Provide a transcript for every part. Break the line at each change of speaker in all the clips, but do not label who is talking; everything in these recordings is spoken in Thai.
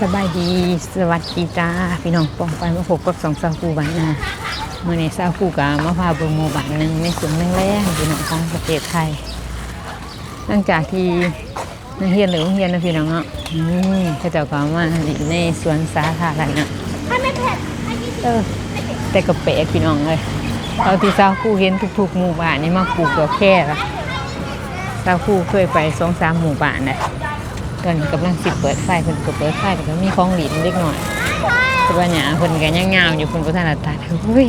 สบายดีสวัสดีจ้าพี่น้องปองไปมาพบกับสองสาวคู่บ้านนาเมื่อในสาวคู่กามาพาเบิ่งหมู่บ้านหนึ่งในสวนแรงๆพี่น้องของประเทศไทยหลังจากที่นักเรียนหรือโรงเรียนนะพี่น้องเนาะนี่เขาเจ้าก็มาในสวนสาธารณะ
ถ้าไม่เผ็ดให้ยี่สิบ
เออแต่ก็แปลกพี่น้องเลยเราที่สาวคู่เห็นทุกๆหมู่บ้านนี่มาปลูกดอกแค่ละสาวคู่เคยไปสองสามหมู่บ้านนะ ตอนนกำลังสิเปิดไฟเพิ่นก็เปิดไฟแต่ก็มีของหลินเล็กหน่อยแต่ว่าหยาเพิ่นก็ยังงามอยู่เพิ่นบ่ทันได้ตัดเฮ้ย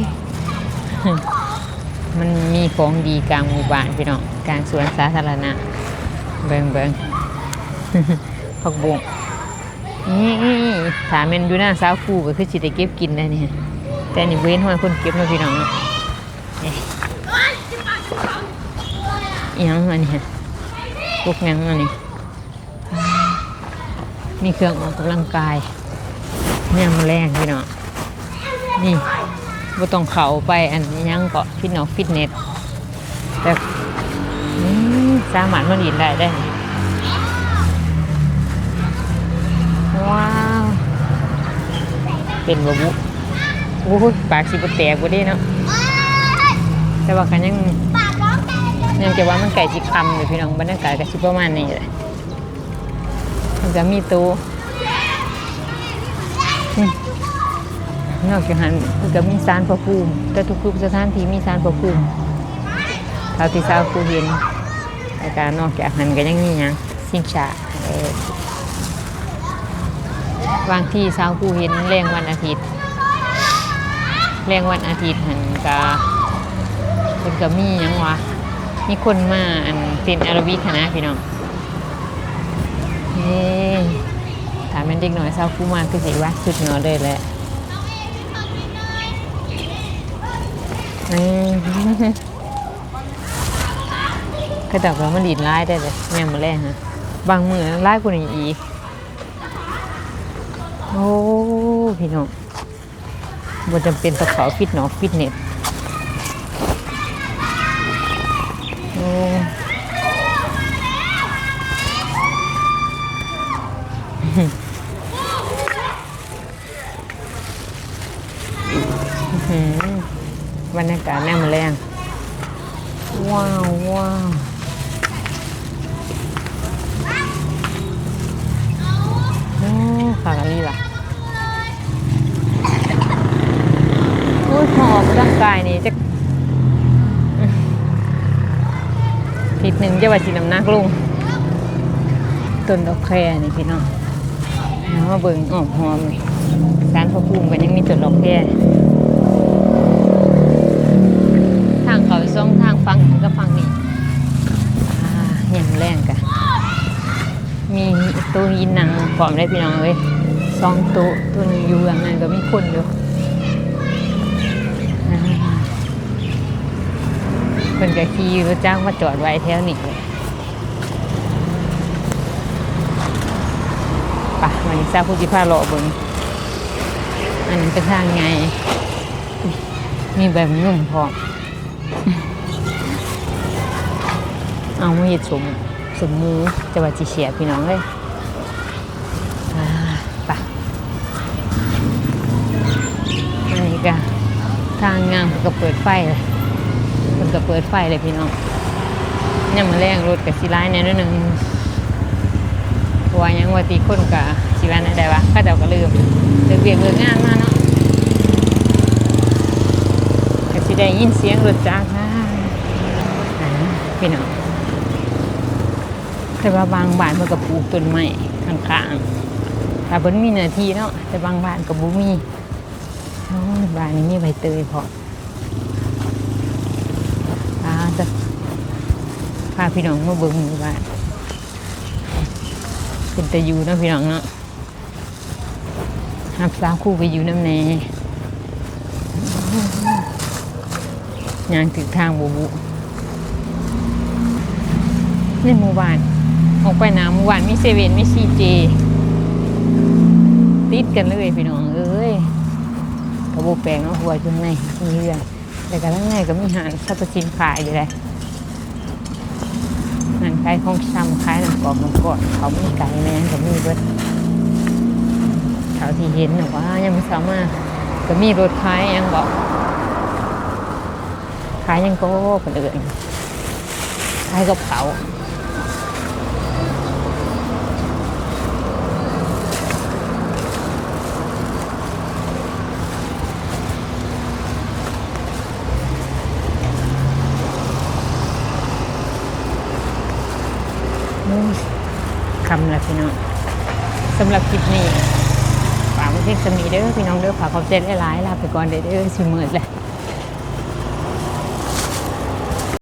มันมีของดีกลางหมู่บ้านพี่น้องกลางสวนสาธารณะเบิ่งเบิ่งผักบุ้งนี่ถามแม่นอยู่หน้าสาวคู่ก็คือสิได้เก็บกินได้นี่ยแต่นี่เว้นห้อยคนเก็บเนาะพี่น้องเนาะนี่อิหยังอันนี้พวกยังอันนี้ มีเครื่องออกกำลังกายเนี่ยมาแรงพี่น้องนี่บ่ต้องเข้าไปอันอิหยังก็ฟิตเนสฟิตเนสแต่อืมสามารถมาดินได้ได้นี่ว้าว เป็นบะบุโอ้ยปากสิบแตกบ่ได้เนาะแต่ว่ากันยัง
ยั
งจะว่ามันไก่จิคำอยู่พี่น้องบรรยากาศก็สิประมาณนี้เลย มันจะมีตู้นอกจากนั้นมันก็มีสารพระภูมิแต่ทุกๆสถานที่มีสารพระภูมิเท่าที่ทราบผู้เห็นแต่การนอกจากนั้นก็ยังมีหยังสิ่งฉาบางที่สาวผู้เห็นแรงวันอาทิตย์แรงวันอาทิตย์หันกาคนก็มียังวะมีคนมาอันเต้นอาราบิกนะพี่น้อง เฮ้ถามเป็นเด็กหน่อยสาวผู้มาคือสิว่าสุดเหนือเลยแหละอืมก็แต่ว่ามันดีดร้ายได้เลยแม่มาแรกฮะบางมือร้ายกว่านี้อีกโอ้ พี่น้องบ่จำเป็นต้องเขาฟิตเนาะฟิตเนสโอ้อื้อหือ บรรยากาศแน่มาแรงว้าวว้าวอ้ฝากกันลีล่ะโอ้ยพอออกกำลังกายนี่จะทิศหนึ่งจะว่าสิน้ำหนักลงต้นดอกแครนี่พี่น้อง มาเบิ่งออกหอมนี่สารพระภูมิกันยังมีต้นดอกแครทางเขาสองทางฟังกับฟังนี่อ่าเห็นแรงกะมีตู้หินหนังพร้อมได้พี่น้องเอ้ยสองตู้ตัวนึงอยู่อย่างนั้นก็มีคนอยู่เพิ่นก็ขี่รถจ้างมาจอดไว้แถวนี้ เลยไป่ะวันนี้ทราบผู้ที่พาเลาะเบิ่งอันนี้เป็นทางไง มีแบบนุ่มพร้อมเอามาเห็ดสมสมหมูจะว่าจิเฉียพี่น้องเลยไป่ะอันนี้ก็ทางงามก็เปิดไฟเลยมันก็เปิดไฟเลยพี่น้องเนี่ยมาแรงรถกับสิร้ายเนี่ยนิดนึงว่ายังว่าตีคนกับ สิร้ายได้วะก็เดาก็ลืมเดือเบียกเลิกงานมาเนาะก็สิได้ยินเสียงรถจ้าค่ะพี่น้องแต่ว่าบางบ้านมันก็ปลูกต้นไม้ข้างๆแต่เพิ่นมีเนื้อที่เนาะแต่บางบ้านก็บ่มีบ้านนี้มีใบเตยพอพาจะพาพี่น้องมาเบิ่งหมู่บ้านเป็นต่อยู่เนาะพี่น้องเนาะ หับสาวคู่ไปอยู่น้ำแน่ยางถึงทางบูบุในหมู่บ้านออกไปหนาหมู่บ้านมีเซเว่นมีซีเจติดกันเลยพี่น้องเอ้ยกระโบแปลงเนาะหัวจุ่มในมีเรื่องแต่ก็ทั้งในก็มีหารสรรพสินขายอยู่เลยหารขายของชำขายน้ำกรอบน้ำกอดเขามีไก่แม่ก็มีเบิดาที่เห็นนะว่ายังไม่สามารถก็มีรถขายยังบอกขายยังโก็คนอื่นขายกับเขาคำละพี่น้องสำหรับคลิปนี้ากไว้เพียงสมีเด้อพี่น้องเด้อฝากขอบใจหลายๆลาไปก่อนเด้อเด้อสิมืดเลย